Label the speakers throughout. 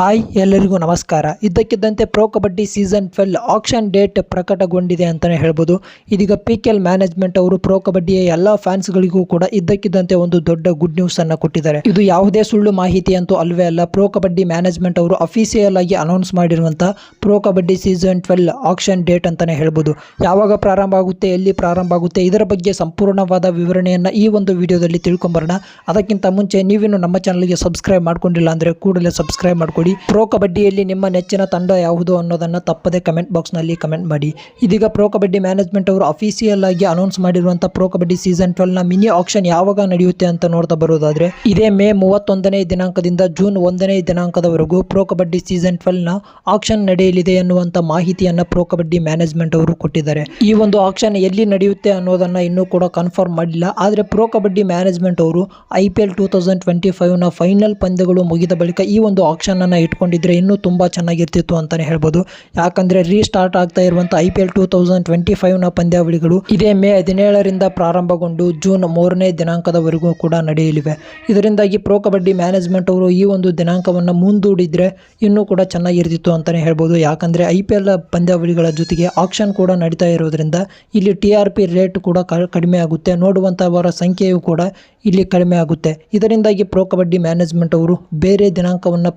Speaker 1: Hi, ಎಲ್ಲರಿಗೂ ನಮಸ್ಕಾರ. ಇದ್ದಕ್ಕಿದ್ದಂತೆ pro Kabaddi season twelve auction date ಪ್ರಕಟಗೊಂಡಿದೆ ಅಂತಲೇ ಹೇಳ್ಬೋದು. ಇದೀಗ ಪಿ ಕೆ ಎಲ್ ಮ್ಯಾನೇಜ್ಮೆಂಟ್ ಅವರು ಪ್ರೋ ಕಬಡ್ಡಿಯ ಎಲ್ಲ ಫ್ಯಾನ್ಸ್ಗಳಿಗೂ ಕೂಡ ಇದ್ದಕ್ಕಿದ್ದಂತೆ ಒಂದು ದೊಡ್ಡ ಗುಡ್ ನ್ಯೂಸ್ ಅನ್ನು ಕೊಟ್ಟಿದ್ದಾರೆ. ಇದು ಯಾವುದೇ ಸುಳ್ಳು ಮಾಹಿತಿ ಅಂತೂ ಅಲ್ವೇ ಅಲ್ಲ. ಪ್ರೋ ಕಬಡ್ಡಿ ಮ್ಯಾನೇಜ್ಮೆಂಟ್ ಅವರು ಅಫೀಷಿಯಲ್ ಆಗಿ ಅನೌನ್ಸ್ ಮಾಡಿರುವಂಥ pro Kabaddi season twelve auction date ಅಂತಲೇ ಹೇಳ್ಬೋದು. ಯಾವಾಗ ಪ್ರಾರಂಭ ಆಗುತ್ತೆ, ಎಲ್ಲಿ ಪ್ರಾರಂಭ ಆಗುತ್ತೆ, ಇದರ ಬಗ್ಗೆ ಸಂಪೂರ್ಣವಾದ ವಿವರಣೆಯನ್ನು ಈ ಒಂದು ವಿಡಿಯೋದಲ್ಲಿ ತಿಳ್ಕೊಂಬರೋಣ. ಅದಕ್ಕಿಂತ ಮುಂಚೆ ನೀವಿನ್ನು ನಮ್ಮ ಚಾನಲ್ಗೆ ಸಬ್ಸ್ಕ್ರೈಬ್ ಮಾಡ್ಕೊಂಡಿಲ್ಲ ಅಂದರೆ ಕೂಡಲೇ ಸಬ್ಸ್ಕ್ರೈಬ್ ಮಾಡ್ಕೊಳ್ಳಿ ಪ್ರೋ ಕಬಡ್ಡಿಯಲ್ಲಿ ನಿಮ್ಮ ನೆಚ್ಚಿನ ತಂಡ ಯಾವುದು ಅನ್ನೋದನ್ನು ತಪ್ಪದೆ ಕಮೆಂಟ್ ಬಾಕ್ಸ್ನಲ್ಲಿ ಕಮೆಂಟ್ ಮಾಡಿ. ಇದೀಗ ಪ್ರೋ ಕಬಡ್ಡಿ ಮ್ಯಾನೇಜ್ಮೆಂಟ್ ಅವರು ಅಫಿಸಿಯಲ್ ಆಗಿ ಅನೌನ್ಸ್ ಮಾಡಿರುವಂಥ ಪ್ರೋ ಕಬಡ್ಡಿ ಸೀಸನ್ ಟ್ವೆಲ್ನ ಮಿನಿ ಆಕ್ಷನ್ ಯಾವಾಗ ನಡೆಯುತ್ತೆ ಅಂತ ನೋಡ್ತಾ ಬರೋದಾದರೆ, ಇದೇ ಮೇ ಮೂವತ್ತೊಂದನೇ ದಿನಾಂಕದಿಂದ ಜೂನ್ ಒಂದನೇ ದಿನಾಂಕದವರೆಗೂ ಪ್ರೋ ಕಬಡ್ಡಿ ಸೀಸನ್ ಟ್ವೆಲ್ನ ಆಕ್ಷನ್ ನಡೆಯಲಿದೆ ಎನ್ನುವಂಥ ಮಾಹಿತಿಯನ್ನು ಪ್ರೋ ಕಬಡ್ಡಿ ಮ್ಯಾನೇಜ್ಮೆಂಟ್ ಅವರು ಕೊಟ್ಟಿದ್ದಾರೆ. ಈ ಒಂದು ಆಕ್ಷನ್ ಎಲ್ಲಿ ನಡೆಯುತ್ತೆ ಅನ್ನೋದನ್ನ ಇನ್ನೂ ಕೂಡ ಕನ್ಫರ್ಮ್ ಮಾಡಿಲ್ಲ. ಆದರೆ ಪ್ರೋ ಕಬಡ್ಡಿ ಮ್ಯಾನೇಜ್ಮೆಂಟ್ ಅವರು I P L two thousand twenty ಫೈವ್ನ final ಪಂದ್ಯಗಳು ಮುಗಿದ ಬಳಿಕ ಈ ಒಂದು ಆಕ್ಷನ್ ಅನ್ನು ಇಟ್ಕೊಂಡಿದ್ರೆ ಇನ್ನೂ ತುಂಬ ಚೆನ್ನಾಗಿರ್ತಿತ್ತು ಅಂತಾನೆ ಹೇಳ್ಬೋದು. ಯಾಕಂದ್ರೆ ರೀಸ್ಟಾರ್ಟ್ ಆಗ್ತಾ ಇರುವಂಥ I P L two thousand twenty ಫೈವ್ನ ಪಂದ್ಯಾವಳಿಗಳು ಇದೇ ಮೇ ಹದಿನೇಳರಿಂದ ಪ್ರಾರಂಭಗೊಂಡು ಜೂನ್ ಮೂರನೇ ದಿನಾಂಕದವರೆಗೂ ಕೂಡ ನಡೆಯಲಿವೆ. ಇದರಿಂದಾಗಿ ಪ್ರೋ ಕಬಡ್ಡಿ ಮ್ಯಾನೇಜ್ಮೆಂಟ್ ಅವರು ಈ ಒಂದು ದಿನಾಂಕವನ್ನು ಮುಂದೂಡಿದ್ರೆ ಇನ್ನೂ ಕೂಡ ಚೆನ್ನಾಗಿರ್ತಿತ್ತು ಅಂತಲೇ ಹೇಳ್ಬೋದು. ಯಾಕಂದರೆ ಐ ಪಿ ಎಲ್ ಪಂದ್ಯಾವಳಿಗಳ ಜೊತೆಗೆ ಆಕ್ಷನ್ ಕೂಡ ನಡೀತಾ ಇರೋದ್ರಿಂದ ಇಲ್ಲಿ ಟಿ ಆರ್ ಪಿ ರೇಟ್ ಕೂಡ ಕಡಿಮೆ ಆಗುತ್ತೆ. ನೋಡುವಂಥವರ ಸಂಖ್ಯೆಯು ಕೂಡ ಇಲ್ಲಿ ಕಡಿಮೆ ಆಗುತ್ತೆ. ಇದರಿಂದಾಗಿ ಪ್ರೋ ಕಬಡ್ಡಿ ಮ್ಯಾನೇಜ್ಮೆಂಟ್ ಅವರು ಬೇರೆ ದಿನಾಂಕವನ್ನು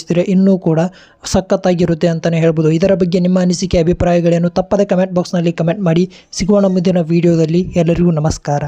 Speaker 1: ಪ್ರಕಟಗೊಳಿಸಿದರೆ ಇನ್ನೂ ಕೂಡ ಸಖತ್ತಾಗಿರುತ್ತೆ ಅಂತಲೇ ಹೇಳ್ಬೋದು. ಇದರ ಬಗ್ಗೆ ನಿಮ್ಮ ಅನಿಸಿಕೆ ಅಭಿಪ್ರಾಯಗಳೇನು ತಪ್ಪದೆ ಕಮೆಂಟ್ ಬಾಕ್ಸ್ನಲ್ಲಿ ಕಮೆಂಟ್ ಮಾಡಿ. ಸಿಗೋಣ ಮುಂದಿನ ವೀಡಿಯೋದಲ್ಲಿ ಎಲ್ಲರಿಗೂ ನಮಸ್ಕಾರ.